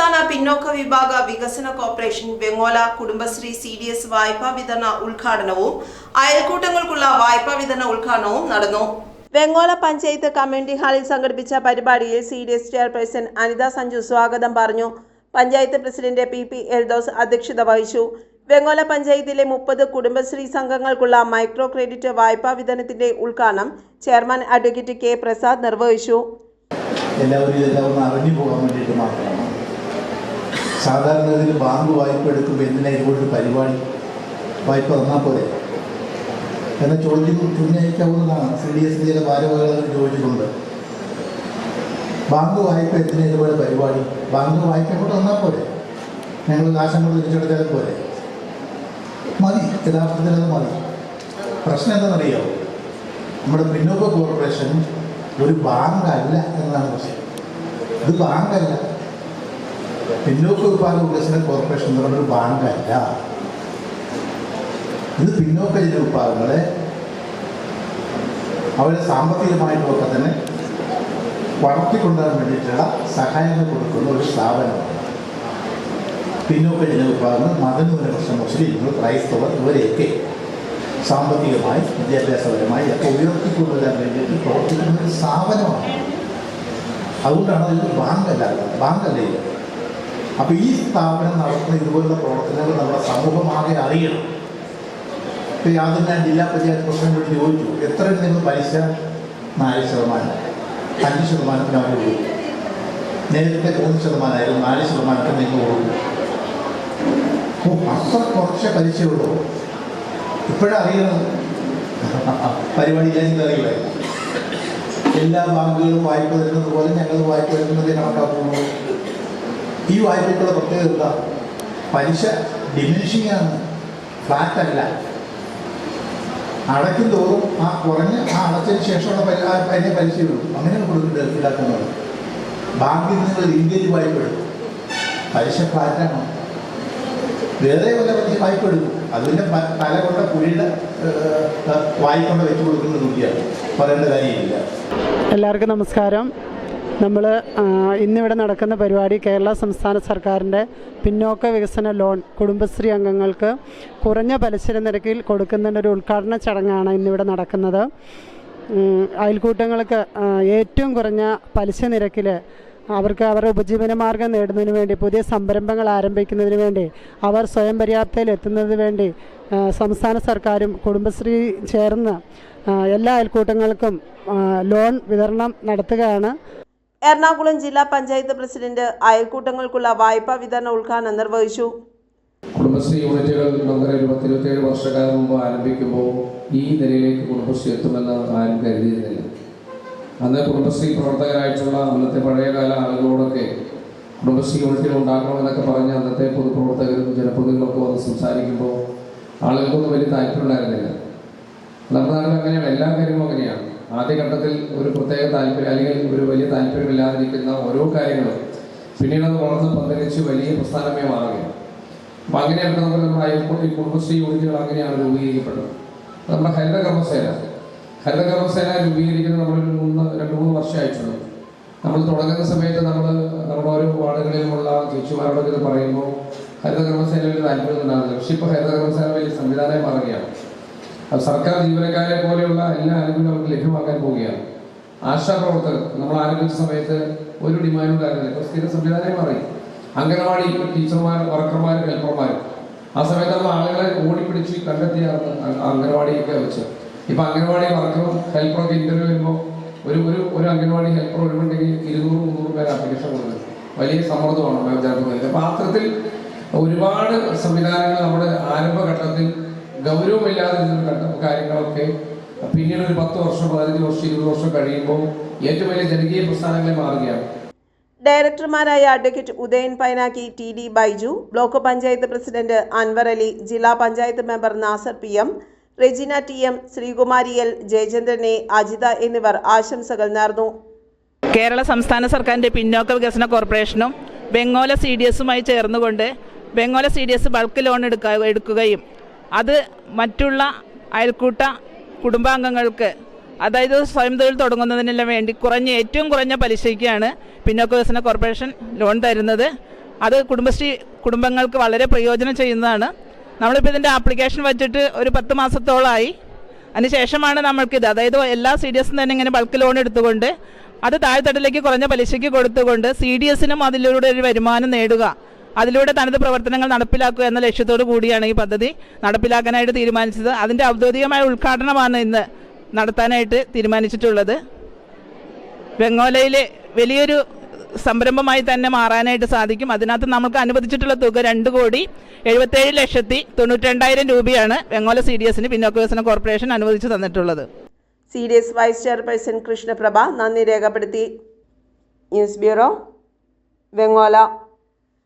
സംസ്ഥാന പിന്നോക്ക വിഭാഗ വികസന corporation Vengola Kudumbashree C D S വായ്പാ വിതരണ ഉദ്ഘാടനവും അയൽക്കൂട്ടങ്ങൾക്കുള്ള വായ്പാ വിതരണ ഉദ്ഘാടനവും നടന്നു. വെങ്ങോല പഞ്ചായത്ത് കമ്മ്യൂണിറ്റി ഹാളിൽ സംഘടിപ്പിച്ച പരിപാടിയിൽ C D S chairperson Anitha Sanju സ്വാഗതം പറഞ്ഞു. Panchayat president P P Eldhose അധ്യക്ഷത വഹിച്ചു. വെങ്ങോല പഞ്ചായത്തിലെ മുപ്പത് കുടുംബശ്രീ സംഘങ്ങൾക്കുള്ള മൈക്രോ ക്രെഡിറ്റ് വായ്പാ വിതരണത്തിന്റെ ഉദ്ഘാടനം ചെയർമാൻ അഡ്വക്കേറ്റ് കെ പ്രസാദ് നിർവഹിച്ചു. എല്ലാവരും ഇതെല്ലാം ഒന്ന് അറിഞ്ഞു പോകാൻ വേണ്ടിയിട്ട് മാത്രമാണ്. സാധാരണ ഇതിൽ ബാങ്ക് വായ്പ എടുക്കുമ്പോൾ എന്തിനാ ഇതുപോലൊരു പരിപാടി? വായ്പ തന്നാൽ പോലെ എന്ന ചോദ്യം ഉന്നയിക്കാവുന്നതാണ് സി ഡി എസ് ചില ഭാരവാഹികൾ ചോദിച്ചിട്ടുണ്ട് ബാങ്ക് വായ്പ എന്തിനാ ഇതുപോലെ പരിപാടി? ബാങ്ക് വായ്പ കൊണ്ട് തന്നാൽ പോലെ ഞങ്ങൾ കാശങ്ങോട്ട് തിരിച്ചെടുത്താൽ പോലെ മതി യഥാർത്ഥത്തിൽ അത് മതി. പ്രശ്നം എന്താണെന്നറിയോ? നമ്മുടെ പിന്നോക്ക കോർപ്പറേഷൻ ഒരു ബാങ്കല്ല എന്നാണ് പ്രശ്നം. ഇത് ബാങ്കല്ല. പിന്നോക്ക വിഭാഗ വികസന കോർപ്പറേഷൻ എന്ന് പറഞ്ഞൊരു ബാങ്കല്ല. ഇത് പിന്നോക്ക ജില്ല വിഭാഗങ്ങളെ അവരെ സാമ്പത്തികമായിട്ടൊക്കെ തന്നെ വളർത്തിക്കൊണ്ടുവരാൻ വേണ്ടിയിട്ടുള്ള സഹായങ്ങൾ കൊടുക്കുന്ന ഒരു സ്ഥാപനമാണ് പിന്നോക്ക ജനവിഭാഗങ്ങൾ മതന്യൂനപക്ഷം മുസ്ലിങ്ങൾ ക്രൈസ്തവർ ഇവരെയൊക്കെ സാമ്പത്തികമായി വിദ്യാഭ്യാസപരമായി ഒക്കെ ഉയർത്തിക്കൊണ്ടുവരാൻ വേണ്ടിയിട്ട് പ്രവർത്തിക്കുന്ന ഒരു സ്ഥാപനമാണ്. അതുകൊണ്ടാണ് അതൊരു ബാങ്കല്ല ബാങ്കല്ലേ അപ്പോൾ ഈ സ്ഥാപനം നടത്തുന്ന ഇതുപോലുള്ള പ്രവർത്തനങ്ങൾ നമ്മുടെ സമൂഹമാകെ അറിയണം. ഇപ്പോൾ യാതൊരു ഞാൻ ജില്ലാ പഞ്ചായത്ത് പ്രസിഡന്റോട് ചോദിച്ചു എത്ര നിങ്ങൾ പലിശ? നാല് ശതമാനം. അഞ്ച് ശതമാനത്തിന് അവർ കൊടുക്കും. നേരത്തെ മൂന്ന് ശതമാനമായിരുന്നു നാല് ശതമാനത്തിന് നിങ്ങൾ കൊടുക്കും. അത്ര കുറച്ച് പലിശയുള്ളൂ ഇപ്പോഴറിയണം പരിപാടി ഞാൻ ഇതറിയില്ല എല്ലാ ബാങ്കുകളും വായ്പ തരുന്നത് പോലെ ഞങ്ങൾ വായ്പ തരുന്നത് കണക്കാക്കുന്നു. ഈ വായ്പയ്ക്കുള്ള പ്രത്യേകത എന്താ? പലിശ ഡിമിനിഷിംഗ് ആണ്. ഫ്ലാറ്റ് അല്ല. അടയ്ക്കും തോറും ആ കുറഞ്ഞ ആ അടച്ചതിന് ശേഷമുള്ള അതിനെ പലിശ വിടും അങ്ങനെയാണ് കൊടുക്കുന്നത് ഈടാക്കുന്നത് ബാങ്കിൽ നിങ്ങൾ ലിങ്കേജ് വായ്പ എടുക്കും. പലിശ ഫ്ലാറ്റാണ് വേറെ വല്ല പലിശ വായ്പ എടുക്കും. അതിന്റെ തല കൊണ്ട കുഴിയുടെ വായ്പ കൊണ്ട് വെച്ച് കൊടുക്കുന്ന നോക്കിയാണ് പറയേണ്ട കാര്യമില്ല. എല്ലാവർക്കും നമസ്കാരം. നമ്മൾ ഇന്നിവിടെ നടക്കുന്ന പരിപാടി കേരള സംസ്ഥാന സർക്കാരിന്റെ പിന്നോക്ക വികസന ലോൺ കുടുംബശ്രീ അംഗങ്ങൾക്ക് കുറഞ്ഞ പലിശ നിരക്കിൽ കൊടുക്കുന്നതിന്റെ ഒരു ഉദ്ഘാടന ചടങ്ങാണ് ഇന്നിവിടെ നടക്കുന്നത്. അയൽക്കൂട്ടങ്ങൾക്ക് ഏറ്റവും കുറഞ്ഞ പലിശ നിരക്കിൽ അവർക്ക് അവരുടെ ഉപജീവന മാർഗം നേടുന്നതിന് വേണ്ടി പുതിയ സംരംഭങ്ങൾ ആരംഭിക്കുന്നതിന് വേണ്ടി അവർ സ്വയം പര്യാപ്തയിൽ എത്തുന്നതിന് വേണ്ടി സംസ്ഥാന സർക്കാരും കുടുംബശ്രീ ചേർന്ന് എല്ലാ അയൽക്കൂട്ടങ്ങൾക്കും ലോൺ വിതരണം നടത്തുകയാണ്. എറണാകുളം ജില്ലാ പഞ്ചായത്ത് പ്രസിഡന്റ് അയൽക്കൂട്ടങ്ങൾക്കുള്ള വായ്പാ വിതരണ ഉദ്ഘാടനം നിർവഹിച്ചു. കുടുംബശ്രീ യൂണിറ്റുകൾ ഒരു വർഷക്കാലം മുമ്പ് ആരംഭിക്കുമ്പോൾ ഈ നിലയിലേക്ക് കുടുംബശ്രീ എത്തുമെന്ന് ആരും കരുതിയിരുന്നില്ല. അന്ന് കുടുംബശ്രീ പ്രവർത്തകരായിട്ടുള്ള അന്നത്തെ പഴയകാല ആളുകളോടൊക്കെ കുടുംബശ്രീ യൂണിറ്റുകൾ ഉണ്ടാക്കണമെന്നൊക്കെ പറഞ്ഞ് അന്നത്തെ പൊതുപ്രവർത്തകരും ജനപ്രതിനിധികളൊക്കെ വന്ന് സംസാരിക്കുമ്പോൾ ആളുകൾക്കൊന്നും വലിയ താല്പര്യം ഉണ്ടായിരുന്നില്ല. നമ്മുടെ നാട്ടിൽ അങ്ങനെയാണ് എല്ലാ കാര്യങ്ങളും അങ്ങനെയാണ്. ആദ്യഘട്ടത്തിൽ ഒരു പ്രത്യേക താല്പര്യം അല്ലെങ്കിൽ ഒരു വലിയ താല്പര്യമില്ലാതിരിക്കുന്ന ഓരോ കാര്യങ്ങളും പിന്നീട് അത് വളർന്ന് പന്തലിച്ച് വലിയ പ്രസ്ഥാനമേ മാറുകയാണ് അപ്പം അങ്ങനെയാണ് നമുക്ക് നമ്മുടെ അയൽക്കൂട്ടി കുടുംബശ്രീ യൂണിറ്റുകൾ അങ്ങനെയാണ് രൂപീകരിക്കപ്പെടുന്നത്. നമ്മുടെ ഹരിത കർമ്മസേന ഹരിത കർമ്മസേന രൂപീകരിക്കുന്നത് നമ്മളൊരു മൂന്ന് രണ്ട് മൂന്ന് വർഷമായിട്ടുള്ളൂ. നമ്മൾ തുടങ്ങുന്ന സമയത്ത് നമ്മൾ നമ്മുടെ ഓരോ വാർഡുകളിലുമുള്ള ചേച്ചിമാരോടൊക്കെ ഇത് പറയുമ്പോൾ ഹരിത കർമ്മസേന വലിയ താല്പര്യം ഉണ്ടാകുന്നില്ല. പക്ഷെ ഇപ്പോൾ ഹരിത കർമ്മസേന വലിയ സംവിധാനമായി മാറുകയാണ്. സർക്കാർ ജീവനക്കാരെ പോലെയുള്ള എല്ലാ ആനുകൂല്യം അവർക്ക് ലഭ്യമാക്കാൻ പോവുകയാണ്. ആശാപ്രവർത്തകർ നമ്മൾ ആരംഭിച്ച സമയത്ത് ഒരു ഡിമാൻഡ് ഉണ്ടായിരുന്നില്ല. ഇപ്പോൾ സ്ഥിര സംവിധാനം മാറി. അംഗനവാടി ടീച്ചർമാർ വർക്കർമാർ ഹെൽപ്പർമാർ ആ സമയത്ത് നമ്മൾ ആളുകളെ ഓടിപ്പിടിച്ച് കണ്ടെത്തിയാണ് അംഗനവാടിയൊക്കെ വെച്ച്. ഇപ്പൊ അംഗനവാടി വർക്കറും ഹെൽപ്പറും ഒക്കെ ഇന്റർവ്യൂ വരുമ്പോൾ ഒരു ഒരു ഒരു അംഗനവാടി ഹെൽപ്പർ വരുമ്പോണ്ടെങ്കിൽ ഇരുന്നൂറ് മുന്നൂറ് പേര് ആപ്ലിക്കേഷൻ കൊടുക്കുന്നത് വലിയ സമ്മർദ്ദമാണ് അപ്പൊ അത്തരത്തിൽ ഒരുപാട് സംവിധാനങ്ങൾ നമ്മുടെ ആരംഭഘട്ടത്തിൽ ഗൗരവമില്ലാതെ ഇരുന്ന കണ്ട കാര്യങ്ങളൊക്കെ പിന്നീട് ഒരു പത്ത് വർഷം പതിനഞ്ച് വർഷം ഇരുപത് വർഷം കഴിയുമ്പോൾ ഏറ്റവും വലിയ ജനകീയ പ്രസ്ഥാനങ്ങളെ മാറുകയാണ്. ഡയറക്ടർമാരായ advocate Udayan Painakki T D Baiju block panchayat president Anwar Ali ജില്ലാ panchayat member Nasar P M Rejina T M Sreekumari L Jayachandran A Ajitha എന്നിവർ ആശംസകൾ നേർന്നു. കേരള സംസ്ഥാന സർക്കാരിന്റെ പിന്നോക്ക വികസന കോർപ്പറേഷനും ബംഗോല സി ഡി എസുമായി ചേർന്നുകൊണ്ട് ബംഗോല C D S bulk loan എടുക്ക എടുക്കുകയും അത് മറ്റുള്ള അയൽക്കൂട്ട കുടുംബാംഗങ്ങൾക്ക് അതായത് സ്വയം തൊഴിൽ തുടങ്ങുന്നതിനെല്ലാം വേണ്ടി കുറഞ്ഞ ഏറ്റവും കുറഞ്ഞ പലിശയ്ക്കാണ് പിന്നോക്ക വികസന കോർപ്പറേഷൻ ലോൺ തരുന്നത്. അത് കുടുംബശ്രീ കുടുംബങ്ങൾക്ക് വളരെ പ്രയോജനം ചെയ്യുന്നതാണ്. നമ്മളിപ്പോൾ ഇതിന്റെ ആപ്ലിക്കേഷൻ വച്ചിട്ട് ഒരു പത്ത് മാസത്തോളമായി അതിനുശേഷമാണ് നമ്മൾക്കിത്. അതായത് എല്ലാ സി ഡി എസും തന്നെ ഇങ്ങനെ ബൾക്ക് ലോൺ എടുത്തുകൊണ്ട് അത് താഴ്ത്തട്ടിലേക്ക് കുറഞ്ഞ പലിശയ്ക്ക് കൊടുത്തുകൊണ്ട് സി ഡി എസിനും അതിലൂടെ ഒരു വരുമാനം നേടുക. അതിലൂടെ തനത് പ്രവർത്തനങ്ങൾ നടപ്പിലാക്കുക എന്ന ലക്ഷ്യത്തോടു കൂടിയാണ് ഈ പദ്ധതി നടപ്പിലാക്കാനായിട്ട് തീരുമാനിച്ചത്. അതിന്റെ ഔദ്യോഗികമായ ഉദ്ഘാടനമാണ് ഇന്ന് നടത്താനായിട്ട് തീരുമാനിച്ചിട്ടുള്ളത്. വെങ്ങോലയിലെ വലിയൊരു സംരംഭമായി തന്നെ മാറാനായിട്ട് സാധിക്കും. അതിനകത്ത് നമുക്ക് അനുവദിച്ചിട്ടുള്ള തുക രണ്ട് കോടി എഴുപത്തേഴ് ലക്ഷത്തി തൊണ്ണൂറ്റിരണ്ടായിരം രൂപയാണ് വെങ്ങോല സി ഡി എസിന് പിന്നോക്ക വികസന കോർപ്പറേഷൻ അനുവദിച്ചു തന്നിട്ടുള്ളത്. C D S vice chairperson Krishnaprabha നന്ദി രേഖപ്പെടുത്തി. News bureau Vengola.